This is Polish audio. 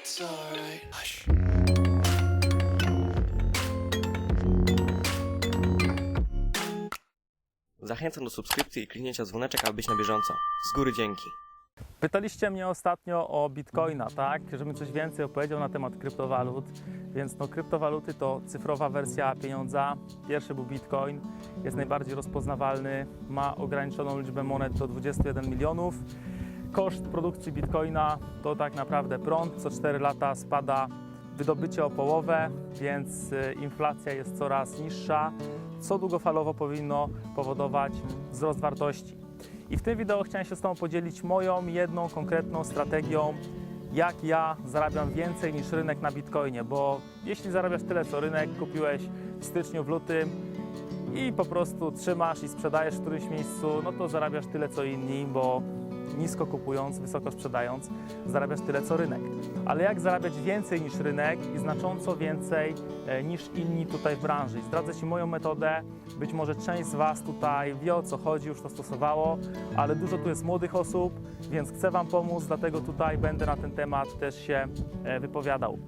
It's alright. Hush. Zachęcam do subskrypcji i kliknięcia dzwoneczek, aby być na bieżąco. Z góry dzięki. Pytaliście mnie ostatnio o Bitcoina, tak? Żebym coś więcej opowiedział na temat kryptowalut. Więc no, kryptowaluty to cyfrowa wersja pieniądza. Pierwszy był Bitcoin, jest najbardziej rozpoznawalny, ma ograniczoną liczbę monet do 21 milionów. Koszt produkcji Bitcoina to tak naprawdę prąd. Co 4 lata spada wydobycie o połowę, więc y, inflacja jest coraz niższa, co długofalowo powinno powodować wzrost wartości. I w tym wideo chciałem się z Tobą podzielić moją jedną konkretną strategią, jak ja zarabiam więcej niż rynek na Bitcoinie, bo jeśli zarabiasz tyle co rynek, kupiłeś w styczniu, w lutym i po prostu trzymasz i sprzedajesz w którymś miejscu, no to zarabiasz tyle co inni, bo nisko kupując, wysoko sprzedając, zarabiasz tyle co rynek. Ale jak zarabiać więcej niż rynek i znacząco więcej e, niż inni tutaj w branży? I Zdradzę Ci moją metodę. Być może część z Was tutaj wie o co chodzi, już to stosowało, ale dużo tu jest młodych osób, więc chcę Wam pomóc, dlatego tutaj będę na ten temat też się e, wypowiadał.